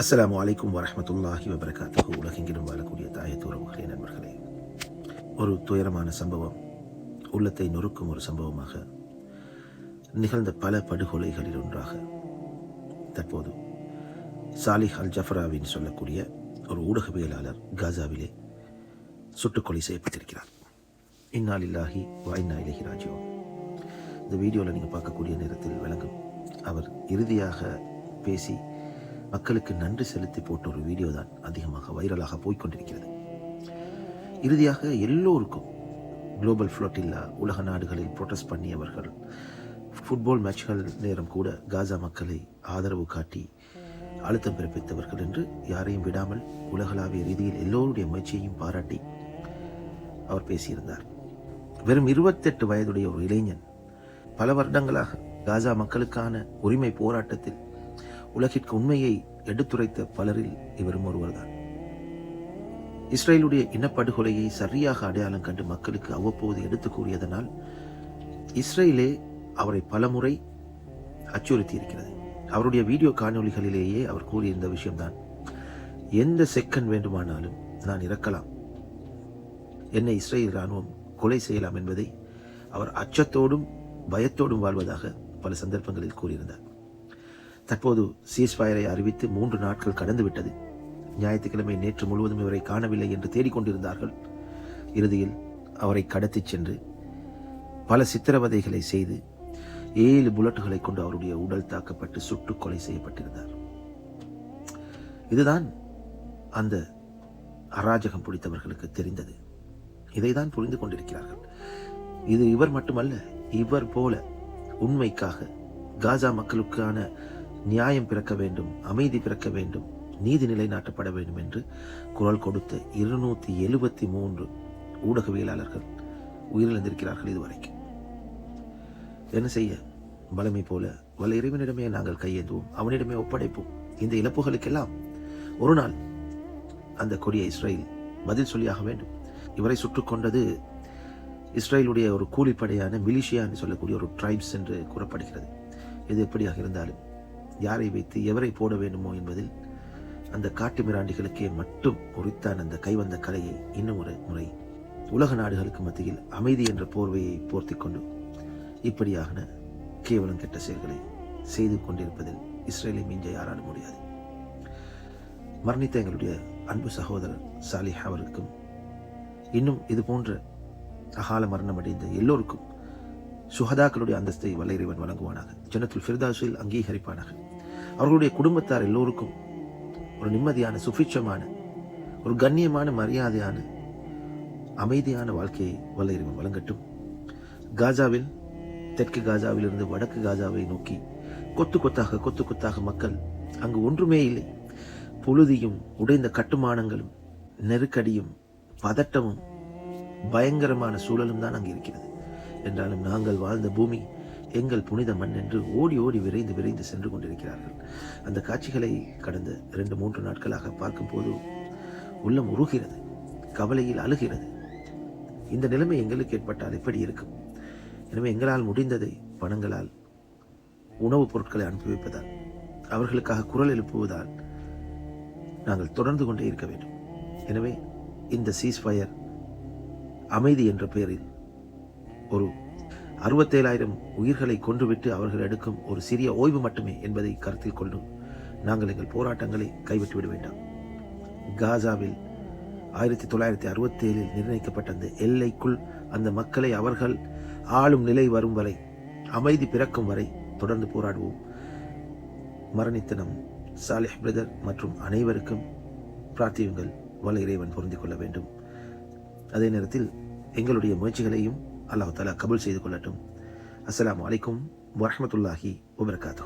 அஸ்லாம் அலைக்கும் வரமத்துல்லாஹி வபரகாத்துக்கு உலகெங்கிலும் வாழக்கூடிய தாயத்து உறவுகளே நண்பர்களே ஒரு துயரமான சம்பவம் உள்ளத்தை நொறுக்கும் ஒரு சம்பவமாக நிகழ்ந்த பல படுகொலைகளில் ஒன்றாக தற்போது சாலிஹ் அல் ஜஃபராவின் சொல்லக்கூடிய ஒரு ஊடகவியலாளர் காசாவிலே சுட்டுக்கொலை செய்யப்பட்டிருக்கிறார். இந்நாளில்லாஹி வாய்னா இலகி ராஜோ இந்த வீடியோவில் நீங்கள் பார்க்கக்கூடிய நேரத்தில் விளங்கும் அவர் இறுதியாக பேசி மக்களுக்கு நன்றி செலுத்தி போட்ட ஒரு வீடியோ தான் அதிகமாக வைரலாக போய்க்கொண்டிருக்கிறது. இறுதியாக எல்லோருக்கும் குளோபல் ஃப்ளோட்டில்லா உலக நாடுகளில் ப்ரொட்டஸ்ட் பண்ணியவர்கள் ஃபுட்பால் மேட்ச்கள் நேரம் கூட காசா மக்களை ஆதரவு காட்டி அழுத்தம் பிறப்பித்தவர்கள் என்று யாரையும் விடாமல் உலகளாவிய ரீதியில் எல்லோருடைய முயற்சியையும் பாராட்டி அவர் பேசியிருந்தார். வெறும் இருபத்தெட்டு வயதுடைய ஒரு இளைஞன் பல வருடங்களாக காசா மக்களுக்கான உரிமை போராட்டத்தில் உலகிற்கு உண்மையை எடுத்துரைத்த பலரில் இவரும் ஒருவர்தான். இஸ்ரேலுடைய இனப்படுகொலையை சரியாக அடையாளம் கண்டு மக்களுக்கு அவ்வப்போது எடுத்து கூறியதனால் இஸ்ரேலே அவரை பலமுறை அச்சுறுத்தி இருக்கிறது அவருடைய வீடியோ காணொளிகளிலேயே அவர் கூறியிருந்த விஷயம்தான் எந்த செகண்ட் வேண்டுமானாலும் நான் இறக்கலாம். என்னை இஸ்ரேல் இராணுவம் கொலை செய்யலாம் என்பதை அவர் அச்சத்தோடும் பயத்தோடும் வாழ்வதாக பல சந்தர்ப்பங்களில் கூறியிருந்தார். தற்போது சீஸ்ஃபயரை அறிவித்து மூன்று நாட்கள் கடந்து விட்டது ஞாயிற்றுக்கிழமை நேற்று முழுவதும் இவரை காணவில்லை என்று தேடிக்கொண்டிருந்தார்கள். இறுதியில் அவரை கடத்திச் சென்று பல சித்திரவதைகளை செய்து ஏழு புல்லட்டுகளை கொண்டு அவருடைய உடல் தாக்கப்பட்டு சுட்டு கொலை செய்யப்பட்டிருந்தார். இதுதான் அந்த அராஜகம் பிடித்தவர்களுக்கு தெரிந்தது. இதைதான் புரிந்து கொண்டிருக்கிறார்கள். இது இவர் மட்டுமல்ல இவர் போல உண்மைக்காக காசா மக்களுக்கான நியாயம் பிறக்க வேண்டும் அமைதி பிறக்க வேண்டும் நீதி நிலைநாட்டப்பட வேண்டும் என்று குரல் கொடுத்த இருநூத்தி எழுபத்தி மூன்று ஊடகவியலாளர்கள் உயிரிழந்திருக்கிறார்கள் இதுவரைக்கும் என்ன செய்ய? வலிமை போல வல்ல இறைவனிடமே நாங்கள் கையேந்துவோம் அவனிடமே ஒப்படைப்போம். இந்த இழப்புகளுக்கெல்லாம் ஒரு நாள் அந்த கொடிய இஸ்ரேல் பதில் சொல்லியாக வேண்டும். இவரை சுட்டுக் கொண்டது இஸ்ரேலுடைய ஒரு கூலிப்படையான மிலிஷியான்னு சொல்லக்கூடிய ஒரு ட்ரைப்ஸ் என்று கூறப்படுகிறது. இது எப்படியாக இருந்தாலும் யாரை வைத்து எவரை போட வேண்டுமோ என்பதில் அந்த காட்டு மிராண்டிகளுக்கே மட்டும் உரித்தான் அந்த கைவந்த கலையை இன்னும் ஒரு முறை உலக நாடுகளுக்கு மத்தியில் அமைதி என்ற போர்வையை போர்த்தி கொண்டு இப்படியான கேவலம் கெட்ட செயல்களை செய்து கொண்டிருப்பதில் இஸ்ரேலை மிஞ்ச யாராலும் முடியாது. மரணித்த எங்களுடைய அன்பு சகோதரர் சாலிஹ் அவருக்கும் இன்னும் இது போன்ற அகால மரணம் அடைந்த எல்லோருக்கும் சுகதாக்களுடைய அந்தஸ்தை வல்லைறைவன் வழங்குவானாக. ஜனத்துல் ஃபிர்தாஸில் அங்கீகரிப்பானாக. அவர்களுடைய குடும்பத்தார் எல்லோருக்கும் ஒரு நிம்மதியான சுபிட்சமான ஒரு கண்ணியமான மரியாதையான அமைதியான வாழ்க்கையை வல்ல இறைவன் வழங்கட்டும். காசாவில் தெற்கு காசாவிலிருந்து வடக்கு காசாவை நோக்கி கொத்து கொத்தாக கொத்து கொத்தாக மக்கள் அங்கு ஒன்றுமே இல்லை. புழுதியும் உடைந்த கட்டுமானங்களும் நெருக்கடியும் பதட்டமும் பயங்கரமான சூழலும் தான் அங்கு இருக்கிறது. என்றாலும் நாங்கள் வாழ்ந்த பூமி எங்கள் புனித மண் என்று ஓடி ஓடி விரைந்து விரைந்து சென்று கொண்டிருக்கிறார்கள். அந்த காட்சிகளை கடந்த இரண்டு மூன்று நாட்களாக பார்க்கும்போது உள்ளம் உருகிறது கவலையில் அழுகிறது. இந்த நிலைமை எங்களுக்கு ஏற்பட்டால் எப்படி இருக்கும்? எனவே எங்களால் முடிந்ததை பணங்களால் உணவுப் பொருட்களை அனுப்பி வைப்பதால் அவர்களுக்காக குரல் எழுப்புவதால் நாங்கள் தொடர்ந்து கொண்டே இருக்க வேண்டும். எனவே இந்த சீஸ்ஃபயர் அமைதி என்ற பெயரில் ஒரு அறுபத்தேழாயிரம் உயிர்களை கொன்றுவிட்டு அவர்கள் எடுக்கும் ஒரு சிறிய ஓய்வு மட்டுமே என்பதை கருத்தில் கொண்டும் நாங்கள் எங்கள் போராட்டங்களை கைவிட்டு விட வேண்டாம். காசாவில் ஆயிரத்தி தொள்ளாயிரத்தி அறுபத்தேழில் நிர்ணயிக்கப்பட்ட அந்த எல்லைக்குள் அந்த மக்களை அவர்கள் ஆளும் நிலை வரும் வரை அமைதி பிறக்கும் வரை தொடர்ந்து போராடுவோம். மரணித்த நம் சாலிஹ் பிரதர் மற்றும் அனைவருக்கும் பிரார்த்தியுங்கள். வல இறைவன் பொருந்திக் கொள்ள வேண்டும். அதே நேரத்தில் எங்களுடைய முயற்சிகளையும் அல்லாஹ் தாலா கபூல் செய்து கொள்ளட்டும். அஸ்லாம் அலைக்கும் வரமத்துல்லாஹி வபர்காத்து